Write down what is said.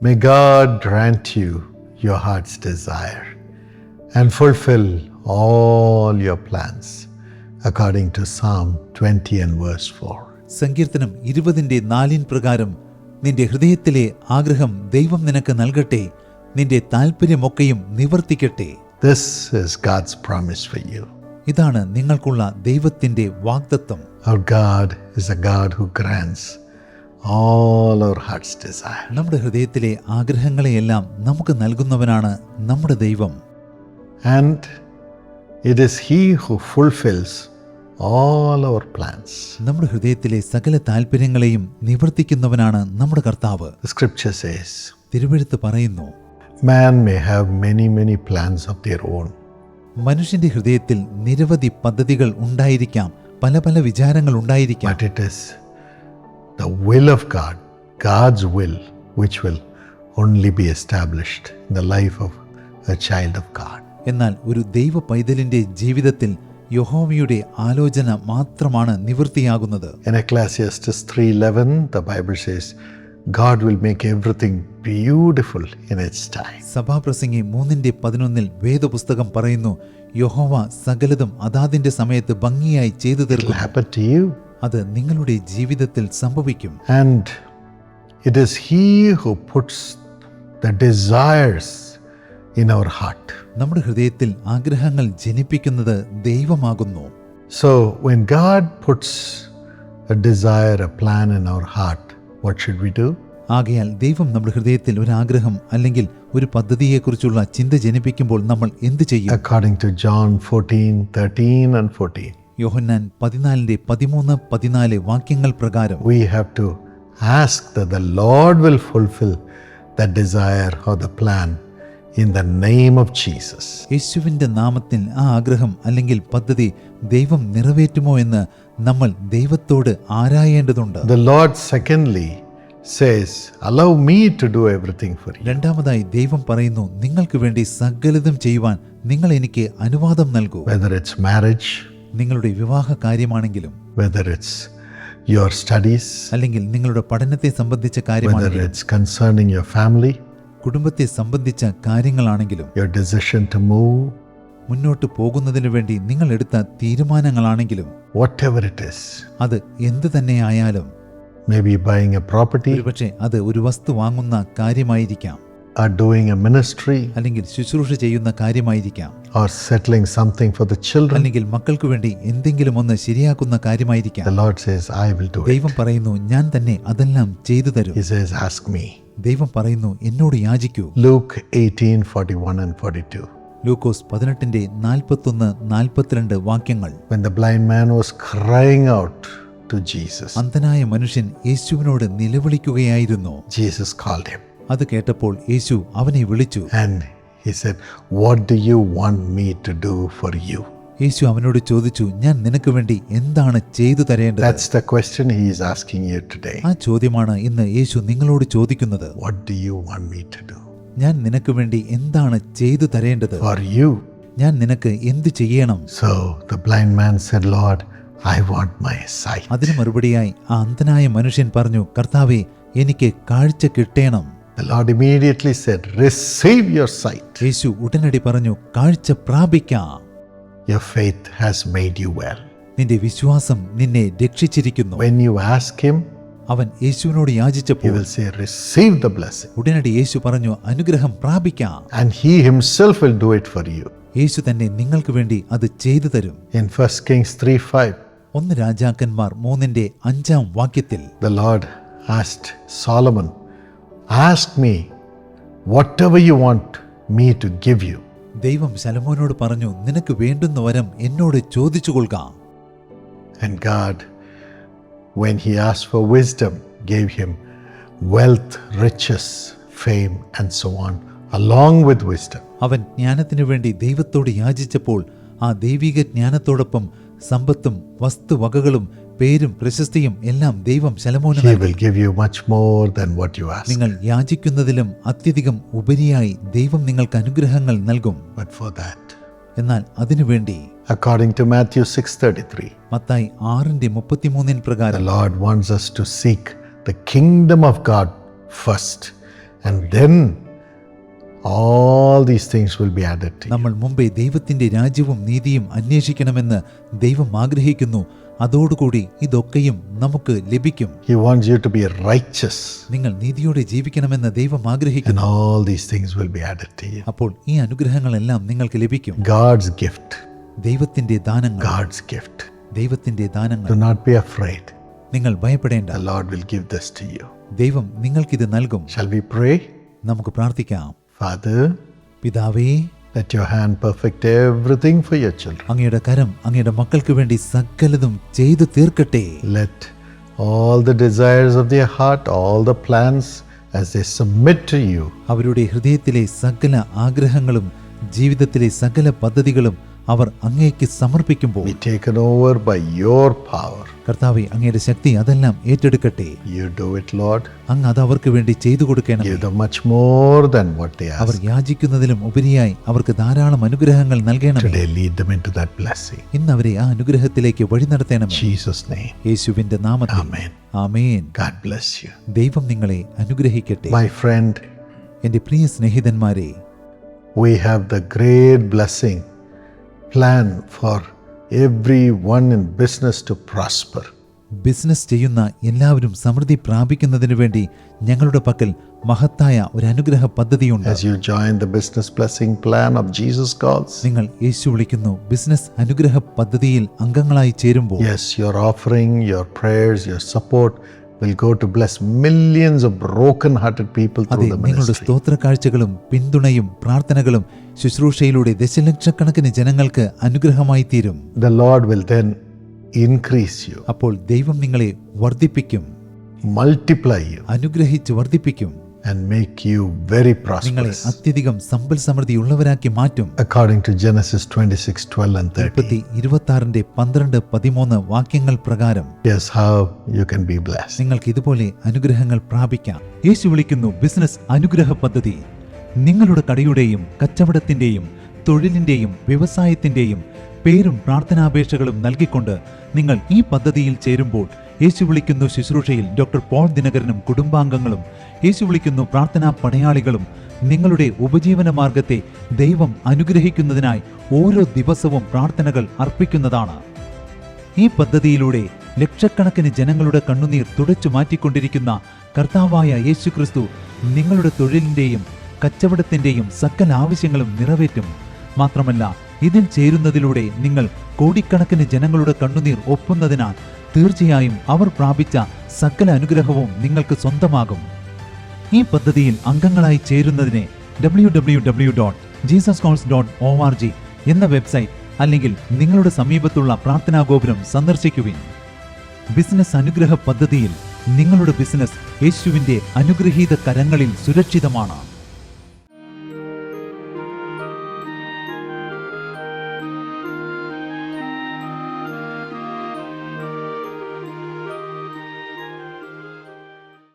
May God grant you your heart's desire and fulfill all your plans according to Psalm 20 and verse 4. സങ്കീർത്തനം ഇരുപതിന്റെ നാലിൻ പ്രകാരം നിന്റെ ഹൃദയത്തിലെ ആഗ്രഹം ദൈവം നിനക്ക് നൽകട്ടെ നിന്റെ താല്പര്യമൊക്കെയും നിവർത്തിക്കട്ടെ This is God's promise for you. ഇതാണ് നിങ്ങൾക്കുള്ള ദൈവത്തിന്റെ വാഗ്ദത്വം Our God is a God who grants all our heart's desire. നമ്മുടെ ഹൃദയത്തിലെ ആഗ്രഹങ്ങളെയെല്ലാം നമുക്ക് നൽകുന്നവനാണ് നമ്മുടെ ദൈവം He who fulfills all our plans. നമ്മുടെ ഹൃദയത്തിലെ സകല താല്പര്യങ്ങളെയും നിവർത്തിക്കുന്നവനാണ് നമ്മുടെ കർത്താവ് തിരുവഴുത്ത് പറയുന്നു മനുഷ്യന്റെ ഹൃദയത്തിൽ നിരവധി പദ്ധതികൾ ഉണ്ടായിരിക്കാം പല പല വിചാരങ്ങൾ ഉണ്ടായിരിക്കാം the will of God, God's will, which will only be established in the life of a child of God. എന്നാൽ ഒരു ദൈവ പൈതലിന്റെ ജീവിതത്തിൽ യഹോവയുടെ ആലോചന മാത്രമാണ് നിവൃത്തിയാകുന്നത് In Ecclesiastes 3:11, the Bible says, God will make everything beautiful in its time. സഭാപ്രസംഗി മൂന്നിന്റെ പതിനൊന്നിൽ വേദപുസ്തകം പറയുന്നു യഹോവ സകലതും അതാതിന്റെ സമയത്ത് ഭംഗിയായി ചെയ്തു തീർക്കും happen to you. അത് നിങ്ങളുടെ ജീവിതത്തിൽ സംഭവിക്കും And it is He who puts the desires in our heart. നമ്മുടെ ഹൃദയത്തിൽ ആഗ്രഹങ്ങൾ ജനിപ്പിക്കുന്നത് ദൈവമാകുന്നു So, when God puts a desire, a plan in our heart, what should we do? ആകയാൽ ദൈവം നമ്മുടെ ഹൃദയത്തിൽ ഒരു ആഗ്രഹം അല്ലെങ്കിൽ ഒരു പദ്ധതിയെക്കുറിച്ചുള്ള ചിന്ത ജനിപ്പിക്കുമ്പോൾ നമ്മൾ എന്ത് ചെയ്യും According to John 14 13 and 14, യോഹന്നാൻ പതിനാലിന്റെ പതിമൂന്ന് പതിനാല് വാക്യങ്ങൾ പ്രകാരം we have to ask that the Lord will fulfill that desire or the plan in the name of Jesus. യേശുവിന്റെ നാമത്തിൽ ആ ആഗ്രഹം അല്ലെങ്കിൽ പദ്ധതി ദൈവം നിറവേറ്റുമോ എന്ന് നമ്മൾ ദൈവത്തോട് ആരായേണ്ടതുണ്ട് The Lord, secondly, says, Allow me to do everything for you. രണ്ടാമതായി ദൈവം പറയുന്നു നിങ്ങൾക്ക് വേണ്ടി സകലതും ചെയ്യുവാൻ നിങ്ങൾ എനിക്ക് അനുവാദം നൽകൂ Whether it's marriage, നിങ്ങളുടെ വിവാഹ കാര്യമാണെങ്കിലും whether it's your studies, അല്ലെങ്കിൽ നിങ്ങളുടെ പഠനത്തെ സംബന്ധിച്ച whether കാര്യമാണെങ്കിലും it's concerning your family, കുടുംബത്തെ സംബന്ധിച്ച കാര്യങ്ങളാണെങ്കിലും your decision to move, മുന്നോട്ട് പോകുന്നതിനു വേണ്ടി നിങ്ങൾ എടുത്ത തീരുമാനങ്ങളാണെങ്കിലും whatever it is. അത് എന്തു തന്നെയായാലും Maybe buying a property ഒരുപക്ഷെ അത് ഒരു വസ്തു വാങ്ങുന്ന കാര്യമായിരിക്കാം or doing a ministry അല്ലെങ്കിൽ ശുശ്രൂഷ ചെയ്യുന്ന കാര്യമായിരിക്കാം or settling something for the children. അല്ലെങ്കിൽ മക്കൾക്ക് വേണ്ടി എന്തെങ്കിലും ഒന്ന് ശരിയാക്കുന്ന കാര്യമായിരിക്കാം The Lord says, I will do it. ദൈവം പറയുന്നു ഞാൻ തന്നെ അതെല്ലാം ചെയ്തു തരും He says, Ask me. ദൈവം പറയുന്നു എന്നോട് യാചിക്കൂ Luke 18 41 and 42. ലൂക്കോസ് പതിനെട്ടിന്റെ നാൽപ്പത്തൊന്ന് നാൽപ്പത്തിരണ്ട് വാക്യങ്ങൾ When the blind man was crying out to Jesus, അന്ധനായ മനുഷ്യൻ യേശുവിനോട് നിലവിളിക്കുകയായിരുന്നു Jesus called him അത് കേട്ടപ്പോൾ യേശു അവനെ വിളിച്ചു? യേശു അവനോട് ചോദിച്ചു ഞാൻ നിനക്ക് വേണ്ടി എന്താണ് ചെയ്തു തരേണ്ടത്. ആ ചോദ്യമാണ് ഇന്ന് യേശു നിങ്ങളോട് ചോദിക്കുന്നത്. ഞാൻ നിനക്ക് വേണ്ടി എന്താണ് ചെയ്തു തരേണ്ടത്? ഞാൻ നിനക്ക് എന്ത് ചെയ്യണം? So the blind man said lord I want my sight അതിന് മറുപടിയായി ആ അന്ധനായ മനുഷ്യൻ പറഞ്ഞു കർത്താവേ എനിക്ക് കാഴ്ച കിട്ടേണം. The Lord immediately said, Receive your sight. യേശു ഉടനടി പറഞ്ഞു കാഴ്ച പ്രാപിക്കാം Your faith has made you well. നിന്റെ വിശ്വാസം നിന്നെ രക്ഷിച്ചിരിക്കുന്നു When you ask Him, അവൻ യേശുവിനോട് He യാചിച്ചപ്പോൾ will say, Receive the blessing. ഉടനടി യേശു പറഞ്ഞു അനുഗ്രഹം പ്രാപിക്കാം And He Himself will do it for you. യേശു തന്നെ നിങ്ങൾക്ക് വേണ്ടി അത് ചെയ്തു തരും In 1 Kings 3 5, ഒന്ന് രാജാക്കന്മാർ മൂന്നിന്റെ അഞ്ചാം വാക്യത്തിൽ the Lord asked Solomon, Ask me whatever you want me to give you. ദൈവം ശലമോനോട് പറഞ്ഞു നിനക്ക് വേണ്ടുന്ന വരം എന്നോട് ചോദിച്ചു കൊള്ളുക And God, when he asked for wisdom, gave him wealth, riches, fame, and so on, along with wisdom. അവൻ ജ്ഞാനത്തിനു വേണ്ടി ദൈവത്തോട് യാചിച്ചപ്പോൾ ആ ദൈവിക ജ്ഞാനത്തോടൊപ്പം സമ്പത്തും വസ്തുവകകളും പേരും പ്രശസ്തിയും എല്ലാം ദൈവം ശലമോന് He നൽകി will give you much more than what you ask. നിങ്ങൾ യാചിക്കുന്നതിലും അത്യധികം ഉപരിയായി ദൈവം നിങ്ങൾക്ക് അനുഗ്രഹങ്ങൾ നൽകും But for that, എന്നാൽ അതിനുവേണ്ടി according to Matthew 6:33, മത്തായി ആറിന്റെ മുപ്പത്തിമൂന്നിൻ the പ്രകാരം Lord wants us to seek the kingdom of God first And then all these things will be added to you. നമ്മൾ മുമ്പേ ദൈവത്തിന്റെ രാജ്യവും നീതിയും അന്വേഷിക്കണമെന്ന് ദൈവം ആഗ്രഹിക്കുന്നു അതോടുകൂടി ഇതൊക്കെയും നമുക്ക് ലഭിക്കും He wants you to be righteous, നിങ്ങൾ നീതിയോടെ ജീവിക്കണമെന്ന് ദൈവം ആഗ്രഹിക്കുന്നു all these things will be added to you. അപ്പോൾ ഈ അനുഗ്രഹങ്ങളെല്ലാം നിങ്ങൾക്ക് ലഭിക്കും God's gift. ദൈവത്തിന്റെ ദാനങ്ങൾ God's gift. ദൈവത്തിന്റെ ദാനങ്ങൾ Do not be afraid. നിങ്ങൾ ഭയപ്പെടേണ്ട The Lord will give this to you. ദൈവം നിങ്ങൾക്കിത് നൽകും Shall we pray? നമുക്ക് പ്രാർത്ഥിക്കാം Father, പിതാവേ let your hand perfect everything for your children. അങ്ങയുടെ കരം അങ്ങയുടെ മക്കൾക്ക് വേണ്ടി സകലതും ചെയ്തു തീർക്കട്ടെ Let all the desires of their heart, all the plans, as they submit to you, അവരുടെ ഹൃദയത്തിലെ സകല ആഗ്രഹങ്ങളും ജീവിതത്തിലെ സകല പദ്ധതികളും അവർ അങ്ങേക്ക് സമർപ്പിക്കുമ്പോൾ. കർത്താവെ അങ്ങയുടെ ശക്തി അതെല്ലാം ഏറ്റെടുക്കട്ടെ. അങ്ങ് അത് അവർക്ക് വേണ്ടി ചെയ്തു കൊടുക്കണം അവർ യാചിക്കുന്നതിലും ഉപരിയായി അവർക്ക് ധാരാളം അനുഗ്രഹങ്ങൾ നൽകണം. ഇന്ന് അവരെ ആ അനുഗ്രഹത്തിലേക്ക് വഴി നടത്തണം. യേശുവിന്റെ നാമത്തിൽ ആമേൻ. ദൈവം നിങ്ങളെ അനുഗ്രഹിക്കട്ടെ എന്റെ പ്രിയ സ്നേഹിതന്മാരെ we have the great blessing plan for everyone in business to prosper. Business ചെയ്യുന്ന എല്ലാവരും സമൃദ്ധി പ്രാപിക്കുന്നതിനു വേണ്ടി ഞങ്ങളുടെ പക്കൽ മഹത്തായ ഒരു അനുഗ്രഹ പദ്ധതിയുണ്ട് As you join the business blessing plan of Jesus calls, നിങ്ങൾ യേശു വിളിക്കുന്നു ബിസിനസ് അനുഗ്രഹ പദ്ധതിയിൽ അംഗങ്ങളായി ചേരുമ്പോൾ yes, your offering, your prayers, your support will go to bless millions of broken hearted people through the നിങ്ങളുടെ ministry. സ്തോത്ര കാഴ്ചകളും പിന്തുണയും പ്രാർത്ഥനകളും ശുശ്രൂഷയിലൂടെ ദശലക്ഷക്കണക്കിന് ജനങ്ങൾക്ക് അനുഗ്രഹമായി തീരും The Lord will then increase you, അപ്പോൾ ദൈവം നിങ്ങളെ വർദ്ധിപ്പിക്കും multiply you, അനുഗ്രഹിച്ച് വർദ്ധിപ്പിക്കും and make you very prosperous. അത്യധികം സമ്പൽ സമൃദ്ധിയുള്ളവരാക്കി മാറ്റും According to Genesis 26 12 and 30. മുപ്പത്തി ഇരുപത്തി ആറിന്റെ പന്ത്രണ്ട് പതിമൂന്ന് വാക്യങ്ങൾ പ്രകാരം yes how you can be blessed. നിങ്ങൾക്ക് ഇതുപോലെ അനുഗ്രഹങ്ങൾ പ്രാപിക്കാം യേശു വിളിക്കുന്നു ബിസിനസ് അനുഗ്രഹ പദ്ധതി നിങ്ങളുടെ കടയുടെയും കച്ചവടത്തിന്റെയും തൊഴിലിന്റെയും വ്യവസായത്തിന്റെയും പേരും പ്രാർത്ഥനാപേക്ഷകളും നൽകിക്കൊണ്ട് നിങ്ങൾ ഈ പദ്ധതിയിൽ ചേരുമ്പോൾ യേശു വിളിക്കുന്നു ശുശ്രൂഷയിൽ ഡോക്ടർ പോൾ ദിനകരനും കുടുംബാംഗങ്ങളും. യേശു വിളിക്കുന്നു പ്രാർത്ഥനാ പടയാളികളും നിങ്ങളുടെ ഉപജീവന മാർഗത്തെ ദൈവം അനുഗ്രഹിക്കുന്നതിനായി ഓരോ ദിവസവും പ്രാർത്ഥനകൾ അർപ്പിക്കുന്നതാണ്. ഈ പദ്ധതിയിലൂടെ ലക്ഷക്കണക്കിന് ജനങ്ങളുടെ കണ്ണുനീർ തുടച്ചു മാറ്റിക്കൊണ്ടിരിക്കുന്ന കർത്താവായ യേശുക്രിസ്തു നിങ്ങളുടെ തൊഴിലിന്റെയും കച്ചവടത്തിന്റെയും സകല ആവശ്യങ്ങളും നിറവേറ്റും. മാത്രമല്ല ഇതിൽ ചേരുന്നതിലൂടെ നിങ്ങൾ കോടിക്കണക്കിന് ജനങ്ങളുടെ കണ്ണുനീർ ഒപ്പുന്നതിനാൽ തീർച്ചയായും അവർ പ്രാപിച്ച സകല അനുഗ്രഹവും നിങ്ങൾക്ക് സ്വന്തമാകും. ഈ പദ്ധതിയിൽ അംഗങ്ങളായി ചേരുന്നതിന് W W W dot Jesus calls dot O R G എന്ന വെബ്സൈറ്റ് അല്ലെങ്കിൽ നിങ്ങളുടെ സമീപത്തുള്ള പ്രാർത്ഥനാ ഗോപുരം സന്ദർശിക്കുവിൻ. ബിസിനസ് അനുഗ്രഹ പദ്ധതിയിൽ നിങ്ങളുടെ ബിസിനസ് യേശുവിന്റെ അനുഗ്രഹീത കരങ്ങളിൽ സുരക്ഷിതമാണ്.